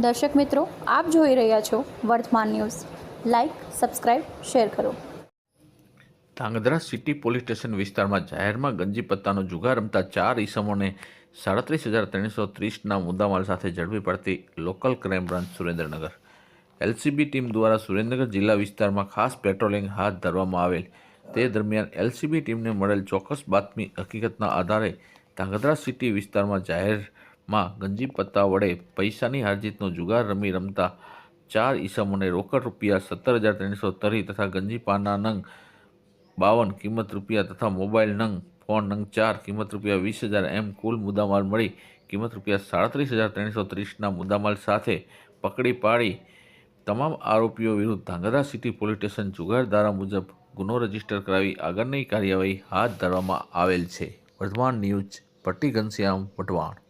દર્શક મિત્રો, આપ જોઈ રહ્યા છો વર્તમાન ન્યૂઝ. લાઇક સબસ્ક્રાઇબ શેર કરો. ધાંગધ્રા સિટી પોલીસ સ્ટેશન વિસ્તારમાં જાહેરમાં ગંજી પત્તાનો જુગાર રમતા ચાર ઈસમોને સાડત્રીસ હજાર ત્રણસો ત્રીસના મુદ્દામાલ સાથે ઝડપી પડતી local crime branch Surendranagar. LCB team દ્વારા સુરેન્દ્રનગર જિલ્લા વિસ્તારમાં ખાસ પેટ્રોલિંગ હાથ ધરવામાં આવેલ. તે દરમિયાન એલસીબી ટીમને મળેલ ચોક્કસ બાતમી હકીકતના આધારે ધાંગધ્રા સિટી વિસ્તારમાં જાહેરમાં ગંજી પત્તા વડે પૈસાની હારજીતનો જુગાર રમી રમતા ચાર ઈસમોને રોકડ રૂપિયા સત્તર હજાર ત્રણસો તરી તથા ગંજી પાના નંગ બાવન કિંમત રૂપિયા તથા મોબાઈલ નંગ ફોન નંગ ચાર કિંમત રૂપિયા વીસ હજાર એમ કુલ મુદ્દામાલ મળી. કિંમત રૂપિયા સાડત્રીસ હજાર ત્રણસો ત્રીસના મુદ્દામાલ સાથે પકડી પાડી. તમામ આરોપીઓ વિરુદ્ધ ધાંગધ્રા સિટી પોલીસ સ્ટેશન જુગાર ધારા મુજબ ગુનો રજિસ્ટર કરાવી આગળની કાર્યવાહી હાથ ધરવામાં આવેલ છે. વર્ધમાન ન્યૂઝ પટ્ટી ઘનશ્યામ વટવાણ